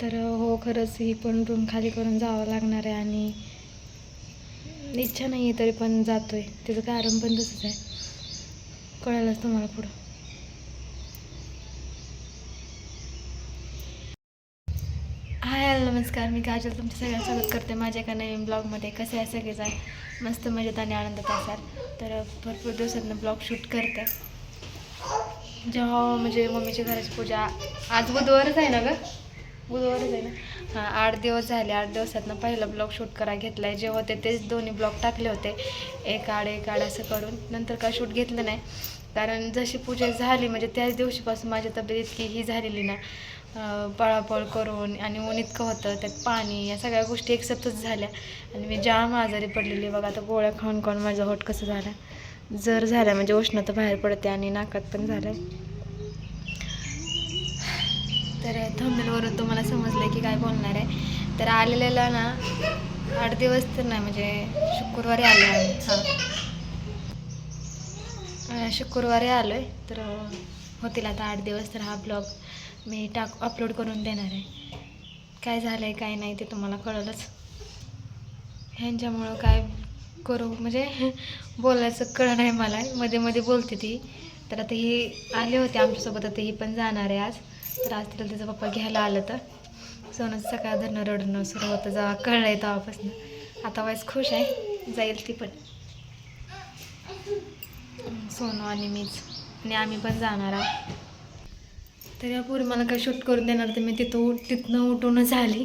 तर हो खरंच ही पण रूम खाली करून जावं लागणार आहे आणि इच्छा नाही आहे तरी पण जातोय. त्याचं कारण पण तसंच आहे. कळालंच तुम्हाला पुढं. हाय नमस्कार. मी काजल तुमचं सगळ्या स्वागत करते माझ्या एका नवीन ब्लॉगमध्ये. कसे आहे सगळेजण? मस्त मजेत आणि आनंदात असाल? तर भरपूर दिवसातनं ब्लॉग शूट करते. जेव्हा म्हणजे मम्मीच्या घराची पूजा आज बुधवारच आहे ना गं? बुधवारच आहे ना? हां आठ दिवस झाले आठ दिवसातनं पहिला ब्लॉग शूट करा घेतला आहे जे होते तेच दोन्ही ब्लॉग टाकले होते. एक आड एक आड असं करून. नंतर काय शूट घेतलं नाही. कारण जशी पूजा झाली म्हणजे त्याच दिवशीपासून माझी तब्येत इतकी ही झालेली ना. पळापळ करून आणि ऊन इतकं होतं त्यात पाणी या सगळ्या गोष्टी एक्सेप्टच झाल्या. आणि मी जाम आजारी पडलेली. बघा आता गोळ्या खाऊन खाऊन माझा होट कसं झाला. जर झाला म्हणजे उष्णता बाहेर पडते आणि नाकात पण झालं. तर थंबनेलवरून तुम्हाला समजलं की काय बोलणार आहे. तर आलेल्याला ना आठ दिवस तर नाही म्हणजे शुक्रवारी आलो आम्ही. हां. शुक्रवारी आलो आहे तर होतील आता आठ दिवस तर हा ब्लॉग मी टाक अपलोड करून देणार आहे. काय झालं आहे काय नाही ते तुम्हाला कळलंच. ह्यांच्यामुळं काय करू म्हणजे बोलायचं कळलं नाही मला. मध्ये मध्ये बोलते ती. तर आता ही आले होते आमच्यासोबत आता ही पण जाणार आहे आज. तर आज तिला तिचा पप्पा घ्यायला आलं तर. सोनं सकाळ धरणं रडणं सुरू होतं जेव्हा कळलं आहे तेव्हापासून. आता वाईस खुश आहे जाईल ती पण. सोनू आणि मीच. आणि आम्ही पण जाणार आहोत. तर यापूर्वी मला काय शूट करून देणार तर मी तिथं उठ तिथनं उठूनच आली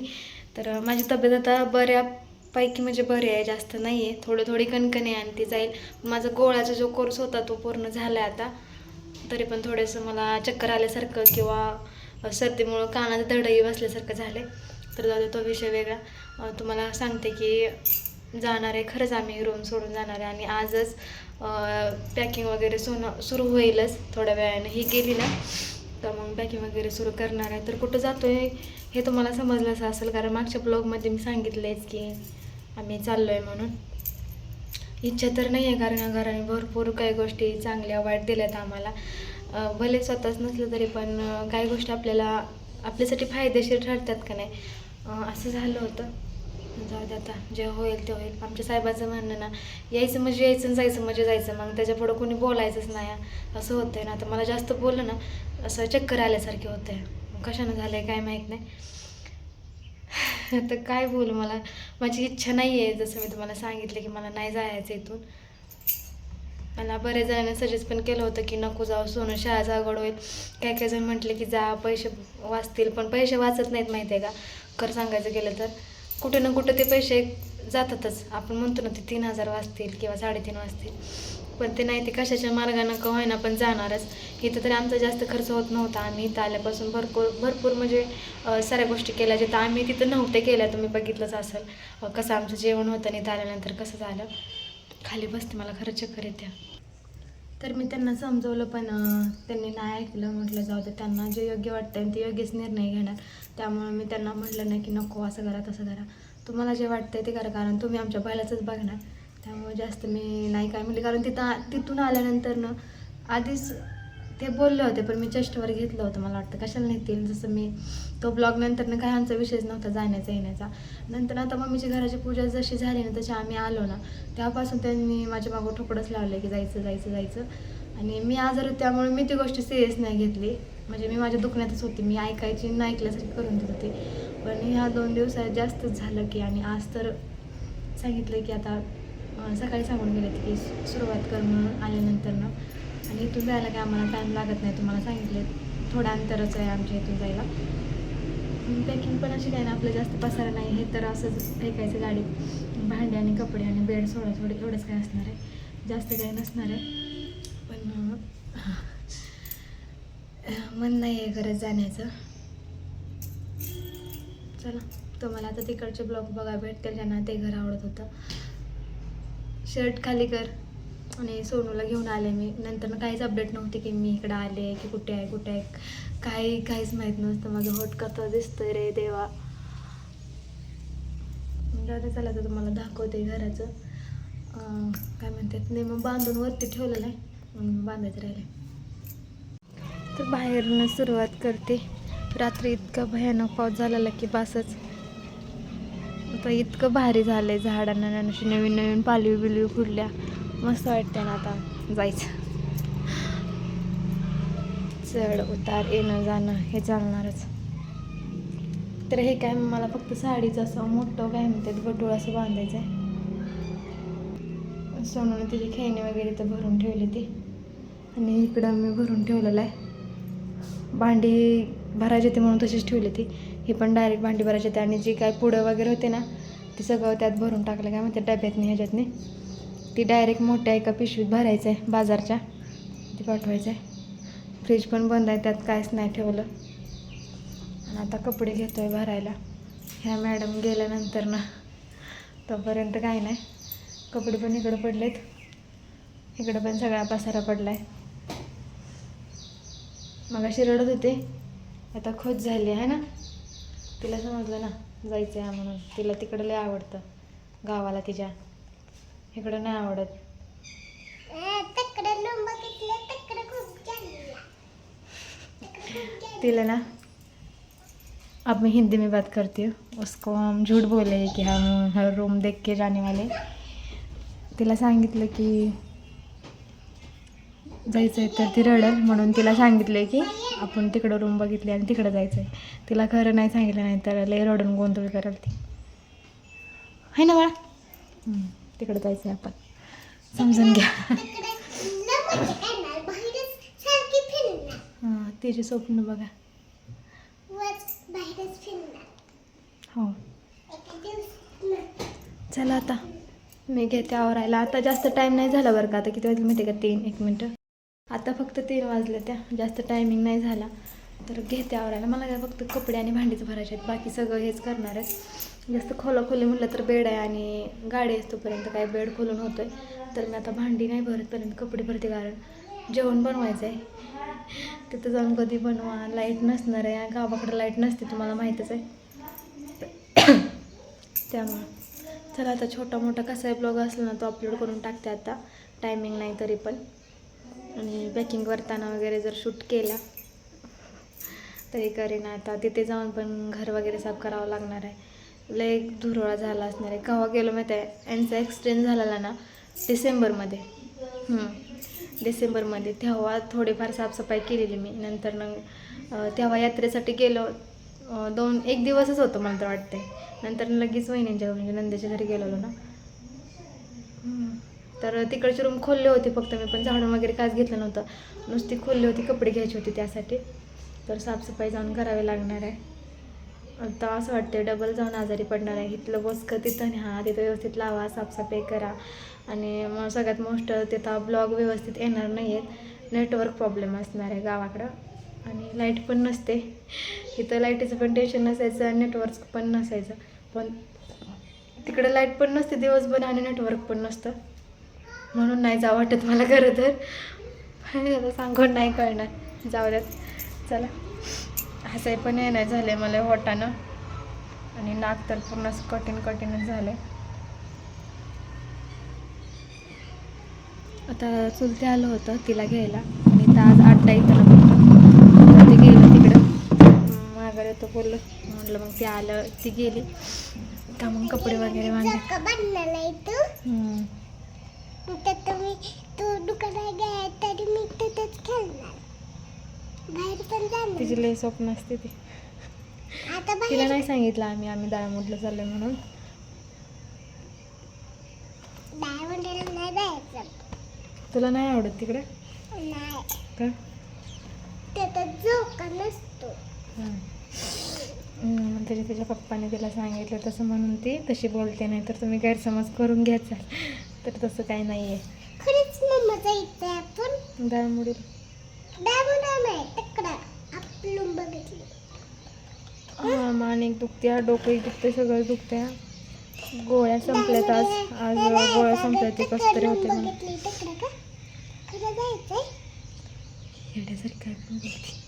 तर माझी तब्येत आता बऱ्यापैकी म्हणजे बरी आहे जास्त नाही आहे थोडं थोडी कणकण आहे आणि ती जाईल. माझा गोळाचा जो कोर्स होता तो पूर्ण झाला आहे आता. तरी पण थोडंसं मला चक्कर आल्यासारखं किंवा सर्दीमुळं कानात दडही बसल्यासारखं झालं आहे तर जाऊ दे तो विषय वेगळा. तुम्हाला सांगते की जाणार आहे खरंच आम्ही रूम सोडून जाणार आहे आणि आजच पॅकिंग वगैरे सोनं सुरू होईलच थोड्या वेळानं. ही गेली ना तर मग पॅकिंग वगैरे सुरू करणार आहे. तर कुठं जातो आहे हे तुम्हाला समजलंच असेल कारण मागच्या ब्लॉगमध्ये मी सांगितलं आहेच की आम्ही चाललो आहे म्हणून. इच्छा तर नाही आहे कारण घराने भरपूर काही गोष्टी चांगल्या वाईट दिल्यात आम्हाला. भले स्वतःच नसलं तरी पण काही गोष्टी आपल्याला आपल्यासाठी फायदेशीर ठरतात का नाही? असं झालं होतं. जाऊ दे आता जे होईल ते होईल. आमच्या साहेबाचं म्हणणं ना यायचं म्हणजे यायचं आणि जायचं म्हणजे जायचं. मग त्याच्या पुढं कोणी बोलायचंच नाही. असं होतंय ना. आता मला जास्त बोललं ना असं चक्कर आल्यासारखे होतंय. आहे कशानं झालं आहे काय माहीत नाही. आता काय बोलू मला? माझी इच्छा नाही आहे जसं मी तुम्हाला सांगितलं की मला नाही जायचं इथून. मला बऱ्याच जणांनी सजेस्ट पण केलं होतं की नको जाऊ सोनं शाळा जागड होईल. काय काय जण म्हटले की जा पैसे वाचतील पण पैसे वाचत नाहीत माहिती आहे का? खरं सांगायचं गेलं तर. कुठे ना कुठं ते पैसे जातातच. आपण म्हणतो ना ते तीन हजार वाचतील किंवा साडेतीन वाचतील. पण ते नाही ते कशाच्या मार्गानं का होईना पण जाणारच. इथं तरी आमचा जास्त खर्च होत नव्हता. आम्ही इथं आल्यापासून भरपूर भरपूर म्हणजे साऱ्या गोष्टी केल्या जिथं आम्ही तिथं नव्हते केल्या. तुम्ही बघितलंच असेल. कसं आमचं जेवण होतं आणि इथं आल्यानंतर कसं झालं. खाली बसते मला खरं चक्कर येत्या तर मी त्यांना समजवलं पण त्यांनी नाही ऐकलं. म्हटलं जाऊ दे त्यांना जे योग्य वाटतं ते योग्यच निर्णय घेणार. त्यामुळे मी त्यांना म्हटलं नाही की नको असं करा तसं करा. तुम्हाला जे वाटतं ते करा कारण तुम्ही आमच्या पहिल्याचंच बघणार. त्यामुळे जास्त मी नाही काय म्हणले. कारण तिथं तिथून आल्यानंतर ना आधीच ते बोलले होते पण मी चेष्टवर घेतलं होतं मला वाटतं. कशाला नेतील जसं मी तो ब्लॉग नंतर ना काही आमचा विषयच नव्हता जाण्याचा येण्याचा. नंतर आता मम्मीची घराची पूजा जशी झाली ना तशी आम्ही आलो ना त्यापासून त्यांनी माझ्या मागं ठोकडंच लावलं की जायचं जायचं जायचं. आणि मी आजार होते त्यामुळे मी ती गोष्ट सिरियस नाही घेतली. म्हणजे मी माझ्या दुखण्यातच होती. मी ऐकायची न ऐकल्यासारखी करून देत होते. पण ह्या दोन दिवसात जास्तच झालं की आणि आज तर सांगितलं की आता सकाळी सांगून गेले की सुरुवात कर म्हणून आल्यानंतर ना. आणि इथून जायला काय आम्हाला टाईम लागत नाही तुम्हाला सांगितले. थोडं अंतरच आहे आमच्या इथून जायला. पॅकिंग पण अशी काय ना आपलं जास्त पसारा नाही हे तर असंच फेकायचं गाडीत भांडे आणि कपडे आणि बेड सोडा थोडे एवढंच काय असणार आहे. जास्त काही नसणार आहे. पण मन नाही आहे गरज जाण्याचं. चला तुम्हाला आता तिकडचे ब्लॉग बघा भेटतील ज्यांना ते घर आवडत होतं. शर्ट खाली कर. आणि सोनूला घेऊन आले मी. नंतर काहीच अपडेट नव्हते की मी इकडं आले की कुठे आहे कुठे आहे. काही काहीच माहीत नसतं माझं होट कसं दिसतंय रे देवा. दादा चला तर तुम्हाला दाखवते घराचं. काय म्हणतात नाही मग बांधून वरती ठेवलेलं आहे. म्हणून बांधायचं राहिले तर बाहेरनं सुरुवात करते. रात्री इतका भयानक पाऊस झालेला की बासच. आता इतकं भारी झालंय झाडांना अशी नवीन नवीन पालवी बिलवी फुटल्या मस्त वाटते ना आता जायचं. चढ उतार येणं जाणं हे चालणारच. तर हे काय मला फक्त साडीचं असं मोठं काय म्हणतात गटूळ असं बांधायचं आहे सोनूने तिची खेळणी वगैरे तर भरून ठेवली ती. आणि इकडं मी भरून ठेवलेलं आहे. भांडी भरायची होती म्हणून तशीच ठेवली ती. ही पण डायरेक्ट भांडी भरायची होती आणि जी काय पुडं वगैरे होते ना ती सगळं त्यात भरून टाकलं. काय म्हणते डब्यातनी ह्याच्यातनी. ती डायरेक्ट मोठ्या एका पिशवीत भरायचं आहे बाजारच्या. ती पाठवायचं आहे फ्रीज पण बंद आहे त्यात काहीच नाही ठेवलं. आणि आता कपडे घेतो आहे भरायला. ह्या मॅडम गेल्यानंतर ना तोपर्यंत काही नाही. कपडे पण इकडं पडलेत. इकडं पण सगळा पसारा पडला आहे मग अशी रडत होते. आता खोच झाली आहे ना. तिला समजलं ना जायचं आहे म्हणून. तिला तिकडं लय आवडतं. गावाला तिच्या. इकडं नाही आवडत. तिला ना अब मैं हिंदी में बात करती हूँ. उसको हम झूठ बोले कि हम हर रूम देख के जाने वाले तिला सांगितलं की जायचं आहे तर ती रडेल म्हणून तिला सांगितलं की आपण तिकडं रूम बघितली आणि तिकडं जायचं आहे तिला खरं नाही सांगितलं नाही तर लय रडून गोंधळ कराल ती. आहे ना बाळा? तिकडं जायचं आहे आपण. समजून घ्या. हां तिचे स्वप्न बघा. हो. चला आता. मी घेते आवरायला. आता जास्त टाईम नाही झाला बरं का? आता किती वाजले माहिती आहे का? तीन एक मिनटं. आता फक्त तीन वाजल्या त्या जास्त टायमिंग नाही झाला. तर घेते आवरायला. मला काय फक्त कपडे आणि भांडीच भरायचे आहेत. बाकी सगळं हेच करणार आहे जास्त खोला खोली म्हटलं तर बेड आहे आणि गाडी असतोपर्यंत काय बेड खोलून होतोय. तर मी आता भांडी नाही भरतपर्यंत कपडे भरते कारण जेवण बनवायचं आहे. तिथं जाऊन कधी बनवा. लाइट नसणार आहे. गावाकडे लाइट नसते तुम्हाला माहीतच आहे. त्यामुळं. चला आता छोटा मोठा कसाही ब्लॉग असला ना तो अपलोड करून टाकते आता. टायमिंग नाही तरी पण. आणि पॅकिंग करताना वगैरे जर शूट केला तरी करेन आता. तिथे जाऊन पण घर वगैरे साफ करावं लागणार आहे. लय धुरोळा झाला असणार आहे. केव्हा गेलो माहिती आहे? यांचा एक्सटेंड झालेला ना डिसेंबरमध्ये. डिसेंबरमध्ये. तेव्हा थोडीफार साफसफाई केलेली मी. नंतर न तेव्हा यात्रेसाठी गेलो. दोन एक दिवसच होतं मला तर वाटते नंतर लगेच वहिनींच्या म्हणजे नंदेच्या घरी गेलेलो ना. तर तिकडची रूम खोलली होती फक्त मी पण झाडून वगैरे काच घेतलं नव्हतं. नुसती खोलली होती कपडे घ्यायची होती त्यासाठी. तर साफसफाई जाऊन करावी लागणार आहे. आता असं वाटतं डबल जाऊन आजारी पडणार आहे. इथलं बसकं तिथं न्या तिथं व्यवस्थित लावा साफसफाई करा. आणि मग सगळ्यात मोस्ट तिथं ब्लॉग व्यवस्थित येणार नाही आहेत नेटवर्क प्रॉब्लेम असणार आहे गावाकडं. आणि लाइट पण नसते. इथं लाईटीचं पण टेन्शन नसायचं आणि नेटवर्क पण नसायचं. पण तिकडं लाइट पण नसते दिवसभर आणि नेटवर्क पण नसतं. म्हणून नाही जावं वाटत मला खरं तर. आता सांगून नाही कळणार जाऊ द्यात. चला. हसाय पण येणार झाले मला होटानं आणि नाक तर पूर्ण कठीण कठीणच झालं आता चुलते आलं होतं तिला घ्यायला. आणि तर आज ना. फक्त तर ते गेलं तिकडं. माघार येतो बोललं. म्हटलं मग ते आलं ती गेली. का मग कपडे वगैरे बांधले. तुम्ही तू दुकानात गेला तरी मी तिथेच खेळणार. बाहेर पण जाणार तिची लई स्वप्न असते ती. आता तिला बाहेर नाही सांगितलं आम्ही आम्ही दाळमुडलं चाललोय म्हणून. डायमंडला नाही जायचं तुला नाही आवडत तिकडे? नाही. का? तिथं झोका नसतो. हं. हं, तरी तिच्या पप्पाने तिला सांगितलं तसं म्हणून ती तशी बोलते नाही तर तुम्ही गैरसमज करून घ्याचाल तर तसं काही नाही आहे खरंच मम्मा जायचं आपण. तिकडं आपलं बघितलं. हां मानिक दुखत्या डोकं दुखते सगळं दुखत्या. गोळ्या संपल्यात आज. आज गोळ्या संपल्या ते कसं तरी होते म्हणून येण्यासारखं काय पण बोलते.